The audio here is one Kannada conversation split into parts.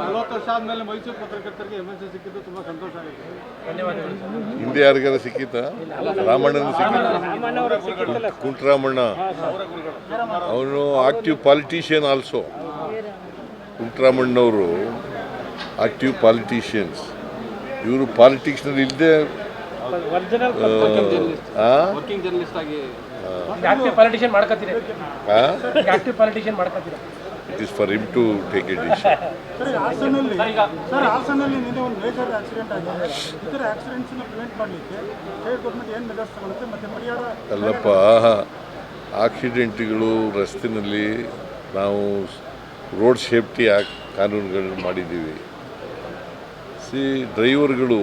ನಲವತ್ತು ವರ್ಷ ಆದ್ಮೇಲೆ ಮೈಸೂರು ಪತ್ರಕರ್ತರಿಗೆ ಎಂ ಸಿಕ್ಕಿದ್ದು ತುಂಬಾ ಸಂತೋಷ ಆಗಿದೆ ಹಿಂದೆ ಯಾರಿಗಾರ ಸಿಕ್ಕಿತ್ತ? ರಾಮಣ್ಣನ ಕುಂಟರಾಮಣ್ಣ ಕುಂಟ್ರಾಮಣ್ಣ. ಅವನು ಆಕ್ಟಿವ್ ಪಾಲಿಟಿಷಿಯನ್ ಆಲ್ಸೋ ಕುಂಟರಾಮಣ್ಣವರು ಆಕ್ಟಿವ್ ಪಾಲಿಟಿಷಿಯನ್ಸ್ ಇವರು ಪಾಲಿಟಿಕ್ಸ್ನಲ್ಲಿ ಇಲ್ಲದೆ ವರ್ಕಿಂಗ್ ಜರ್ನಲಿಸ್ಟ್ ಆಗಿ ಆಕ್ಟಿವ್ ಪಾಲಿಟಿಷಿಯನ್ ಮಾಡ್ಕೊತೀರಿ. Active politician ಮಾಡ್ಕೊತೀರಿ. It is for him to take a decision ಪರಿಹಾರ ಅಲ್ಲಪ್ಪ ಆಕ್ಸಿಡೆಂಟ್ಗಳು ರಸ್ತೆನಲ್ಲಿ ನಾವು ರೋಡ್ ಸೇಫ್ಟಿ ಕಾನೂನುಗಳನ್ನು ಮಾಡಿದ್ದೀವಿ. ಸಿ ಡ್ರೈವರ್ಗಳು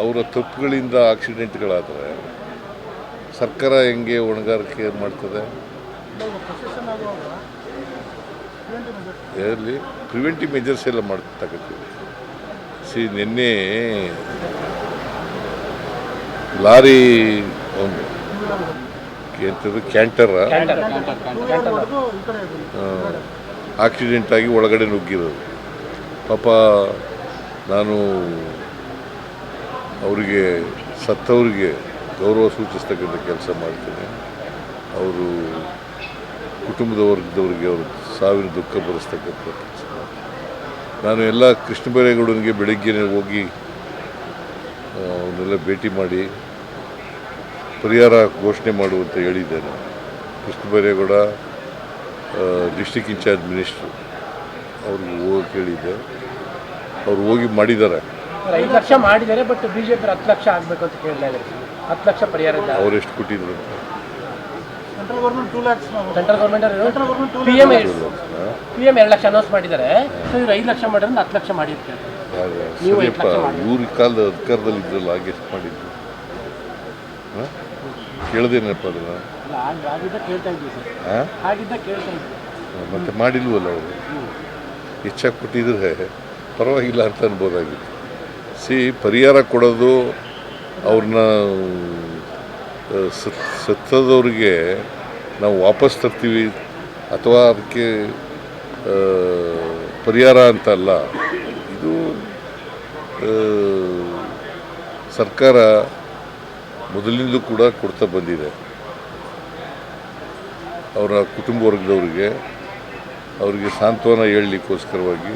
ಅವರ ತಪ್ಪುಗಳಿಂದ ಆಕ್ಸಿಡೆಂಟ್ಗಳಾದರೆ ಸರ್ಕಾರ ಹೆಂಗೆ ಹೊಣೆಗಾರಿಕೆ ಮಾಡ್ತದೆ? ಪ್ರಿವೆಂಟಿವ್ ಮೆಜರ್ಸ್ ಇದರಲ್ಲಿ ಪ್ರಿವೆಂಟಿವ್ ಮೆಜರ್ಸ್ ಎಲ್ಲ ಮಾಡ್ತಕ್ಕಂಥದ್ದು. ಸಿ ನಿನ್ನೆ ಲಾರಿ ಒಂದು ಎಂಥದ್ದು ಕ್ಯಾಂಟರ ಆಕ್ಸಿಡೆಂಟಾಗಿ ಈ ಆಕ್ಸಿಡೆಂಟ್ ಆಗಿ ಒಳಗಡೆ ನುಗ್ಗಿರೋದು. ಪಾಪ ನಾನು ಅವರಿಗೆ ಸತ್ತವರಿಗೆ ಗೌರವ ಸೂಚಿಸ್ತಕ್ಕಂಥ ಕೆಲಸ ಮಾಡ್ತೇನೆ. ಅವರು ಕುಟುಂಬದ ವರ್ಗದವರಿಗೆ ಅವರು ಸಾವಿನ ದುಃಖ ಬರೆಸ್ತಕ್ಕಂಥ ನಾನು ಎಲ್ಲ ಕೃಷ್ಣ ಬೈರೇಗೌಡನಿಗೆ ಬೆಳಿಗ್ಗೆ ಹೋಗಿ ಅವನ್ನೆಲ್ಲ ಭೇಟಿ ಮಾಡಿ ಪರಿಹಾರ ಘೋಷಣೆ ಮಾಡುವಂತ ಹೇಳಿದ್ದೇನೆ. Krishna Byregowda district incharge minister ಅವ್ರಿಗೆ ಹೋಗಿ ಕೇಳಿದ್ದೆ ಅವ್ರು ಹೋಗಿ ಮಾಡಿದ್ದಾರೆ. ಐದು ಲಕ್ಷ ಮಾಡಿದ್ದಾರೆ ಬಟ್ ಬಿಜೆಪಿ ಹತ್ತು ಲಕ್ಷ ಆಗಬೇಕು ಅಂತ ಕೇಳ್ತಾ ಇದ್ದಾರೆ ಹತ್ತು ಲಕ್ಷ ಪರಿಹಾರ ಅವ್ರು ಎಷ್ಟು ಕೊಟ್ಟಿದ್ರು ಅಂತ. Central government two lakhs central government central government two P M P M ಎರಡು ಲಕ್ಷ ಅನೌನ್ಸ್ ಮಾಡಿದ್ದಾರೆ. ಸೊ ಇವ್ರು ಐದು ಲಕ್ಷ ಮಾಡಿದ್ರೆ ಹತ್ತು ಲಕ್ಷ ಮಾಡಿರ್ತಾರೆ. ನೀವು ಸರಿಯಪ್ಪ ಲಕ್ಷ ಮಾಡಿದ್ರಿ? ಇವ್ರ ಕಾಲದ ಅಧಿಕಾರದಲ್ಲಿ ಇದ್ರಲ್ಲ ಹಾಗೆ ಎಷ್ಟು ಮಾಡಿದ್ರು ಹಾಂ? ಕೇಳ್ದೇನಪ್ಪ ಅದನ್ನ? ಆಗಿದ್ದ ಕೇಳ್ತಾ ಇದ್ವಿ ಸರ್. ಹಾಂ? ಆಗಿದ್ದ ಕೇಳ್ತಾ ಇದ್ವಿ. ಮತ್ತೆ ಮಾಡಿಲ್ವಲ್ಲ ಅವರು? ಹೆಚ್ಚಾಗಿ ಕೊಟ್ಟಿದ್ರೆ ಪರವಾಗಿಲ್ಲ ಅಂತ ಅನ್ಬೋದಾಗಿತ್ತು. ಸಿ ಪರಿಹಾರ ಕೊಡೋದು ಅವ್ರನ್ನ ಸತ್ತದವ್ರಿಗೆ ನಾವು ವಾಪಸ್ ತರ್ತೀವಿ ಅಥವಾ ಅದಕ್ಕೆ ಪರಿಹಾರ ಅಂತ ಅಲ್ಲ. ಇದು ಸರ್ಕಾರ ಮೊದಲಿಂದಲೂ ಕೂಡ ಕೊಡ್ತಾ ಬಂದಿದೆ. ಅವರ ಕುಟುಂಬ ವರ್ಗದವರಿಗೆ ಅವರಿಗೆ ಸಾಂತ್ವನ ಹೇಳಲಿಕ್ಕೋಸ್ಕರವಾಗಿ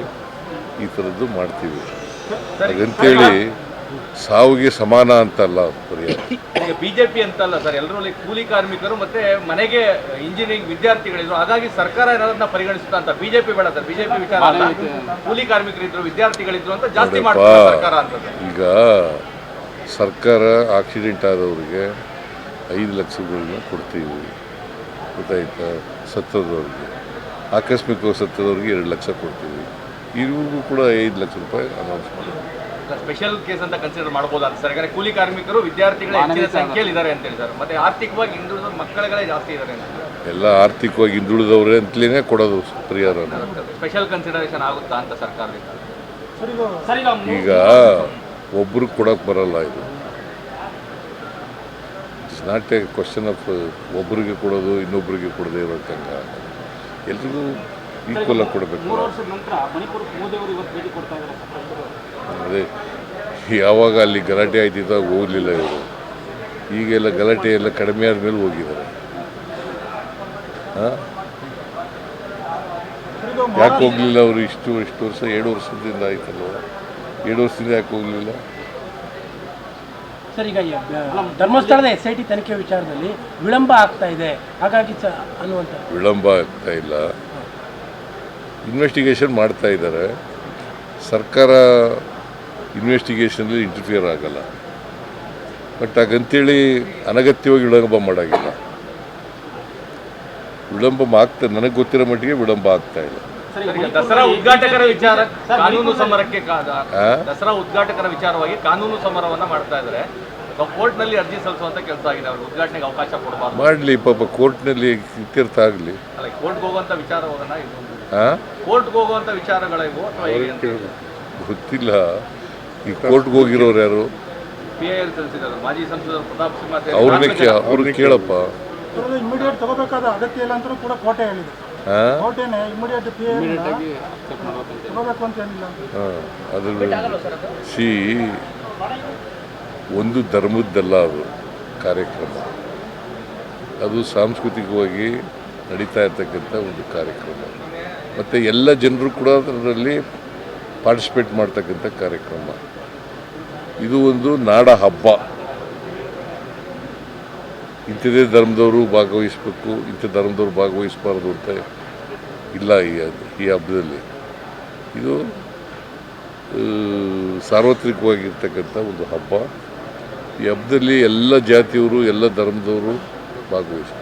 ಈ ಥರದ್ದು ಮಾಡ್ತೀವಿ. ಹಾಗಂತೇಳಿ ಸಾವಿಗೆ ಸಮಾನ ಅಂತಲ್ಲ ಪರಿಹಾರ ಈಗ ಬಿಜೆಪಿ ಅಂತಲ್ಲ ಸರ್ ಎಲ್ಲರೂ ಕೂಲಿ ಕಾರ್ಮಿಕರು ಮತ್ತೆ ಮನೆಗೆ ಇಂಜಿನಿಯರಿಂಗ್ ವಿದ್ಯಾರ್ಥಿಗಳಿದ್ರು. ಹಾಗಾಗಿ ಸರ್ಕಾರ ಏನಾದ್ರನ್ನ ಪರಿಗಣಿಸುತ್ತಾ ಅಂತ. ಬಿಜೆಪಿ ಬೇಡ ಸರ್ ಬಿಜೆಪಿ ವಿಚಾರ ಅಲ್ಲ. ಕೂಲಿ ಕಾರ್ಮಿಕರಿದ್ರು ವಿದ್ಯಾರ್ಥಿಗಳಿದ್ರು ಅಂತ ಜಾಸ್ತಿ ಮಾಡ್ತಾರೆ ಸರ್ಕಾರ ಅಂತ ಸರ್. ಈಗ ಸರ್ಕಾರ ಆಕ್ಸಿಡೆಂಟ್ ಆದವ್ರಿಗೆ ಐದು ಲಕ್ಷಗಳನ್ನ ಕೊಡ್ತೀವಿ. ಗೊತ್ತಾಯ್ತಾ? ಸತ್ತದವ್ರಿಗೆ. ಆಕಸ್ಮಿಕವಾಗಿ ಸತ್ತದವ್ರಿಗೆ ಎರಡು ಲಕ್ಷ ಕೊಡ್ತೀವಿ. ಇವ್ರಿಗೂ ಕೂಡ ಐದು ಲಕ್ಷ ರೂಪಾಯಿ ಅನೌನ್ಸ್ ಮಾಡಿ ಸ್ಪೆಷಲ್ ಕೇಸ್ ಅಂತ ಕನ್ಸಿಡರ್ ಮಾಡಬಹುದು ಅಂತ ಸರ್ ಯಾಕಂದ್ರೆ ಕೂಲಿ ಕಾರ್ಮಿಕರು ವಿದ್ಯಾರ್ಥಿಗಳ ಹೆಚ್ಚಿನ ಸಂಖ್ಯೆಯಲ್ಲಿ ಇದ್ದಾರೆ ಅಂತ ಸರ್ ಮತ್ತೆ ಆರ್ಥಿಕವಾಗಿ ಹಿಂದುಳಿದ ಮಕ್ಕಳುಗಳೇ ಜಾಸ್ತಿ ಇದ್ದಾರೆ ಅಂತ ಎಲ್ಲ ಆರ್ಥಿಕವಾಗಿ ಹಿಂದುಳಿದವರೇ ಅಂತಲೇ ಕೊಡೋದು ಪರಿಹಾರ. ಸ್ಪೆಷಲ್ ಕನ್ಸಿಡರೇಷನ್ ಆಗುತ್ತಾ ಅಂತ ಸರ್ಕಾರದಿಂದ? ಈಗ ಒಬ್ರು ಕೊಡೋಕೆ ಬರಲ್ಲ ಇದು. It's not a question of ಒಬ್ಬರಿಗೆ ಕೊಡೋದು ಇನ್ನೊಬ್ಬರಿಗೆ ಕೊಡದೆ ಇರೋಕ್ಕಂಗ ಎಲ್ರಿಗೂ ಈಕ್ವಲ್ ಆಗಿ ಕೊಡಬೇಕು ವರ್ಷದ ನಂತರ ಮಣಿಪುರಕ್ಕೆ ಮೋದಿ ಅವರು ಇವತ್ತು ಭೇಟಿ ಕೊಡ್ತಾ ಇದ್ದಾರೆ ಅದೇ ಯಾವಾಗ ಅಲ್ಲಿ ಗಲಾಟೆ ಆಯ್ತಿದ್ದಾಗ ಹೋಗಲಿಲ್ಲ ಇವರು. ಈಗೆಲ್ಲ ಗಲಾಟೆ ಎಲ್ಲ ಕಡಿಮೆ ಆದಮೇಲೆ ಹೋಗಿದ್ದಾರೆ. ಹಾಂ? ಯಾಕೆ ಹೋಗಲಿಲ್ಲ ಅವರು? ಇಷ್ಟು ಇಷ್ಟು ವರ್ಷ ಎರಡು ವರ್ಷದಿಂದ ಆಯ್ತಲ್ವ? ಎರಡು ವರ್ಷದಿಂದ ಯಾಕೆ ಹೋಗಲಿಲ್ಲ? ಸರ್ ಈಗ ಧರ್ಮಸ್ಥಳದ ಎಸ್ ಐ ಟಿ ತನಿಖೆ ವಿಚಾರದಲ್ಲಿ ವಿಳಂಬ ಆಗ್ತಾ ಇದೆ. ಹಾಗಾಗಿ ಅನ್ನುವಂಥ ವಿಳಂಬ ಆಗ್ತಾ ಇಲ್ಲ. ಇನ್ವೆಸ್ಟಿಗೇಷನ್ ಮಾಡ್ತಾ ಇದ್ದಾರೆ. ಸರ್ಕಾರ ಇನ್ವೆಸ್ಟಿಗೇಷನಲ್ಲಿ ಇಂಟರ್ಫಿಯರ್ ಆಗಲ್ಲ. ಬಟ್ ಹಾಗಂತೇಳಿ ಅನಗತ್ಯವಾಗಿ ವಿಳಂಬ ಮಾಡೋಂಗಿಲ್ಲ. ವಿಳಂಬ ಆಗ್ತಾ ನನಗೆ ಗೊತ್ತಿರೋ ಮಟ್ಟಿಗೆ ವಿಳಂಬ ಆಗ್ತಾ ಇಲ್ಲ. ದಸರಾ ಉದ್ಘಾಟಕರ ವಿಚಾರ ಕಾನೂನು ಸಮರಕ್ಕೆ ದಸರಾ ಉದ್ಘಾಟಕರ ವಿಚಾರವಾಗಿ ಕಾನೂನು ಸಮರವನ್ನ ಮಾಡ್ತಾ ಇದ್ದಾರೆ. ಕೋರ್ಟ್ನಲ್ಲಿ ಅರ್ಜಿ ಸಲ್ಲಿಸುವಂತ ಕೆಲಸ ಆಗಿದೆ ಅವ್ರಿಗೆ ಉದ್ಘಾಟನೆಗೆ ಅವಕಾಶ ಕೊಡಬಾರ್ದು. ಮಾಡಲಿ ಪಾಪ ಕೋರ್ಟ್ನಲ್ಲಿ ಇತ್ಯರ್ಥ ಆಗಲಿ. ಅಲ್ಲ ಕೋರ್ಟ್ಗೆ ಹೋಗುವಂತ ವಿಚಾರವನ್ನ ಇದು ಕೋರ್ಟ್ಗೆ ಹೋಗುವಂತ ವಿಚಾರಗಳ ಇವು ಅಥವಾ ಹೇಗೆ ಅಂತ? ಗೊತ್ತಿಲ್ಲ. ಈ ಕೋರ್ಟ್ಗೆ ಹೋಗಿರೋರು ಯಾರು? ಮಾಜಿ ಸಂಸದ ಪ್ರತಾಪ್ ಸಿಂಹ ಸೇರಿ ಅವ್ರನ್ನೇ ನಾಲ್ಕು ಕೇ ಅವ್ರನ್ನ ಕೇಳಪ್ಪ. ಇಮಿಡಿಯೇಟ್ ತಗೋಬೇಕಾದ ಅಗತ್ಯ ಇಲ್ಲ ಅಂತಲೂ ಕೂಡ ಕೋಟೆ ಹೇಳಿದೆ. ಹಾಂ ಇಮಿಡಿಯೇಟ್ ಪಿ ತಗೋಬೇಕು ಅಂತ ಏನಿಲ್ಲ ಅದ್ರ ಸಿ ಒಂದು ಧರ್ಮದ್ದಲ್ಲ ಅದು ಕಾರ್ಯಕ್ರಮ. ಅದು ಸಾಂಸ್ಕೃತಿಕವಾಗಿ ನಡೀತಾ ಇರ್ತಕ್ಕಂಥ ಒಂದು ಕಾರ್ಯಕ್ರಮ. ಮತ್ತು ಎಲ್ಲ ಜನರು ಕೂಡ ಅದರಲ್ಲಿ ಪಾರ್ಟಿಸಿಪೇಟ್ ಮಾಡ್ತಕ್ಕಂಥ ಕಾರ್ಯಕ್ರಮ. ಇದು ಒಂದು ನಾಡ ಹಬ್ಬ. ಇಂಥದೇ ಧರ್ಮದವರು ಭಾಗವಹಿಸ್ಬೇಕು, ಇಂಥ ಧರ್ಮದವರು ಭಾಗವಹಿಸಬಾರ್ದು ಅಂತ ಇಲ್ಲ ಈ ಈ ಹಬ್ಬದಲ್ಲಿ. ಇದು ಸಾರ್ವತ್ರಿಕವಾಗಿರ್ತಕ್ಕಂಥ ಒಂದು ಹಬ್ಬ. ಈ ಹಬ್ಬದಲ್ಲಿ ಎಲ್ಲ ಜಾತಿಯವರು, ಎಲ್ಲ ಧರ್ಮದವರು ಭಾಗವಹಿಸ್ತಾರೆ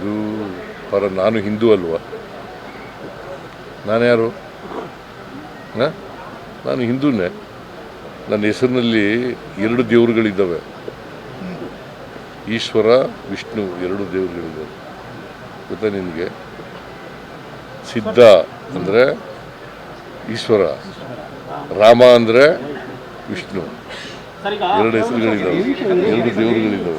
ಇದು ಪರ ನಾನು ಹಿಂದೂ ಅಲ್ವಾ? ನಾನು ಯಾರು ಹ? ನಾನು ಹಿಂದೂನೇ. ನನ್ನ ಹೆಸರಿನಲ್ಲಿ ಎರಡು ದೇವರುಗಳಿದ್ದಾವೆ. ಈಶ್ವರ ವಿಷ್ಣು ಎರಡು ದೇವರುಗಳಿದ್ದಾವೆ. ಗೊತ್ತಾ ನಿನಗೆ? ಸಿದ್ಧ ಅಂದರೆ ಈಶ್ವರ ರಾಮ ಅಂದರೆ ವಿಷ್ಣು. ಎರಡು ಹೆಸರುಗಳಿದ್ದಾವೆ. ಎರಡು ದೇವರುಗಳಿದ್ದಾವೆ.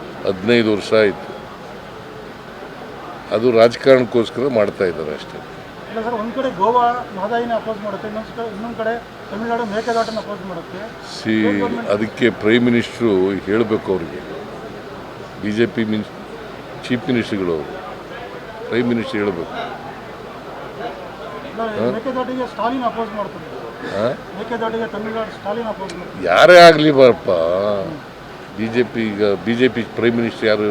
ಹದಿನೈದು ವರ್ಷ ಆಯಿತು. ಅದು ರಾಜಕಾರಣಕ್ಕೋಸ್ಕರ ಮಾಡ್ತಾ ಇದ್ದಾರೆ ಅಷ್ಟೇ. ಒಂದು ಕಡೆ ಗೋವಾ ಮಹದಾಯಿನ ಅಪೋಸ್ ಮಾಡುತ್ತೆ ಇನ್ನೊಂದು ಕಡೆ ತಮಿಳುನಾಡು ಮೇಕೆದಾಟನ ಅಪೋಸ್ ಮಾಡುತ್ತೆ. ಸಿ ಅದಕ್ಕೆ ಪ್ರೈಮ್ ಮಿನಿಸ್ಟ್ರು ಹೇಳಬೇಕು ಅವರಿಗೆ. ಬಿ ಜೆ ಪಿ ಮಿನ್ ಚೀಫ್ ಮಿನಿಸ್ಟ್ರುಗಳು ಅವರು. ಪ್ರೈಮ್ ಮಿನಿಸ್ಟ್ರ್ ಹೇಳಬೇಕು. ಮೇಕೆದಾಟಿಗೆ ಸ್ಟಾಲಿನ್ ಅಪೋಸ್ ಮಾಡ್ತಾರೆ. ಮೇಕೆದಾಟಿಗೆ ತಮಿಳುನಾಡು ಸ್ಟಾಲಿನ್ ಅಪೋಸ್ ಯಾರೇ ಆಗಲಿ ಬಾರಪ್ಪ. ಬಿ ಜೆ ಪಿ ಈಗ B J P prime minister ಯಾರು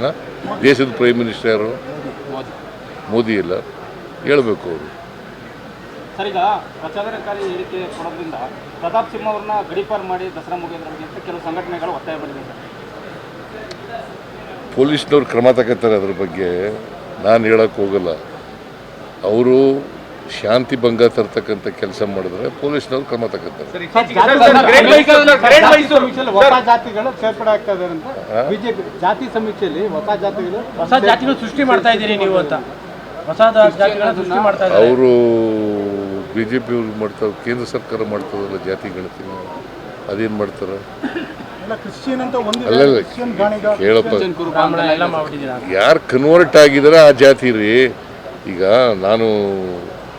ಹಾಂ? ದೇಶದ ಪ್ರೈಮ್ ಮಿನಿಸ್ಟರ್ ಯಾರು? ಮೋದಿ ಇಲ್ಲ. ಹೇಳಬೇಕು ಅವರು. ಸರ್ ಈಗ ಪ್ರಚೋದನಕಾರಿ ಹೇಳಿಕೆ ಕೊಡೋದ್ರಿಂದ ಪ್ರತಾಪ್ ಸಿಂಹ ಅವ್ರನ್ನ ಗಡೀಪಾರ್ ಮಾಡಿ ದಸರಾ ಮುಗಿಯೋದ್ರ ಬಗ್ಗೆ ಅಂತ ಕೆಲವು ಸಂಘಟನೆಗಳು ಒತ್ತಾಯ ಮಾಡಿದೆ ಸರ್ ಪೊಲೀಸ್ನವ್ರು ಕ್ರಮ ತಗೋತಾರೆ ಅದ್ರ ಬಗ್ಗೆ. ನಾನು ಹೇಳಕ್ಕೆ ಹೋಗಲ್ಲ. ಅವರು ಶಾಂತಿ ಭಂಗ ತರ್ತಕ್ಕಂಥ ಕೆಲಸ ಮಾಡಿದ್ರೆ ಪೊಲೀಸ್ನವ್ರು ಕ್ರಮ ತಗೋತಾರೆ ಜಾತಿ ಸಮೀಕ್ಷೆಯಲ್ಲಿ ಹೊಸ ಜಾತಿಗಳು ಹೊಸ ಜಾತಿಗಳು ಸೃಷ್ಟಿ ಮಾಡ್ತಾ ಇದ್ದೀರಿ ನೀವು ಅಂತ ಹೊಸ ಜಾತಿಗಳ ಸೃಷ್ಟಿ ಮಾಡ್ತಾ ಇದ್ದಾರೆ ಅವರು ಬಿ ಜೆ ಪಿ ಅವ್ರು ಮಾಡ್ತಾರೆ ಕೇಂದ್ರ ಸರ್ಕಾರ ಮಾಡ್ತದಲ್ಲ ಜಾತಿ ಗಣತಿ ಅದೇನು ಮಾಡ್ತಾರೆ ಹೇಳಪ್ಪ ಅಲ್ಲಲ್ಲ ಕೇಳಪ್ಪ ಯಾರು ಕನ್ವರ್ಟ್ ಆಗಿದಾರೆ ಆ ಜಾತಿ ರೀ ಈಗ ನಾನು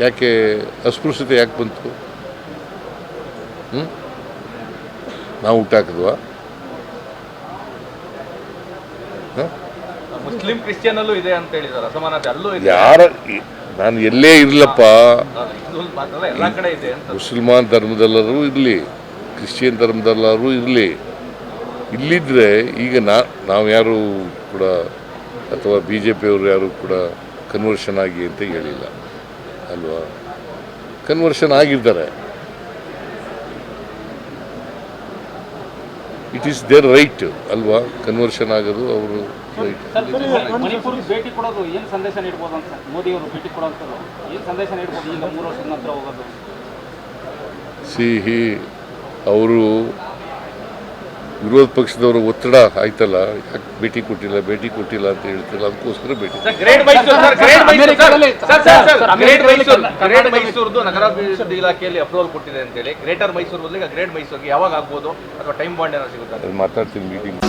ಯಾಕೆ ಅಸ್ಪೃಶ್ಯತೆ ಯಾಕೆ ಬಂತು? ಹ್ಞೂ ನಾವು ಹುಟ್ಟಾಕಿದ್ವಾ ಮುಸ್ಲಿಂ ಕ್ರಿಶ್ಚಿಯನ್ ಅಲ್ಲೂ ಇದೆ ಅಂತ ಹೇಳಿದಾರೆ ಅಸಮಾನತೆ ಅಲ್ಲೂ ಇದೆ. ಯಾರ ನಾನು ಎಲ್ಲೇ ಇರಲಪ್ಪ. ಅಲ್ಲ, ಕಡೆ ಇದೆ ಅಂತ. ಮುಸಲ್ಮಾನ್ ಧರ್ಮದಲ್ಲರೂ ಇರಲಿ ಕ್ರಿಶ್ಚಿಯನ್ ಧರ್ಮದಲ್ಲರೂ ಇರಲಿ. ಇಲ್ಲಿದ್ದರೆ ಈಗ ನಾ ನಾವು ಯಾರು ಕೂಡ ಅಥವಾ ಬಿ ಜೆ ಪಿಯವರು ಯಾರು ಕೂಡ ಕನ್ವರ್ಷನ್ ಆಗಿ ಅಂತ ಹೇಳಿಲ್ಲ. ಅಲ್ವಾ? ಕನ್ವರ್ಷನ್ ಆಗಿದ್ದಾರೆ. ಇಟ್ ಈಸ್ ದೇರ್ ರೈಟ್ ಅಲ್ವಾ? ಕನ್ವರ್ಷನ್ ಆಗೋದು ಅವರು ರೈಟ್ ಸಿಹಿ ಅವರು ವಿರೋಧ ಪಕ್ಷದವರು ಒತ್ತಡ ಆಯ್ತಲ್ಲ? ಯಾಕೆ ಭೇಟಿ ಕೊಟ್ಟಿಲ್ಲ ಭೇಟಿ ಕೊಟ್ಟಿಲ್ಲ ಅಂತ ಹೇಳ್ತಿಲ್ಲ? ಅದಕ್ಕೋಸ್ಕರ ಭೇಟಿ sir great Mysuru sir great Mysuru sir sir sir sir great Mysuru great Karnataka ಮೈಸೂರ್ದು ನಗರಾಭಿವೃದ್ಧಿ ಇಲಾಖೆಯಲ್ಲಿ ಅಪ್ರೂವಲ್ ಕೊಟ್ಟಿದೆ ಅಂತೇಳಿ ಗ್ರೇಟರ್ ಮೈಸೂರು ಬದಲಿಗೆ ಗ್ರೇಟ್ ಮೈಸೂರಿಗೆ ಯಾವಾಗ ಆಗ್ಬೋದು ಅಥವಾ ಟೈಮ್ ಬಾಂಡ್ ಏನಾದ್ರು ಸಿಗುತ್ತೆ? ಮಾತಾಡ್ತೀನಿ ಮೀಟಿಂಗ್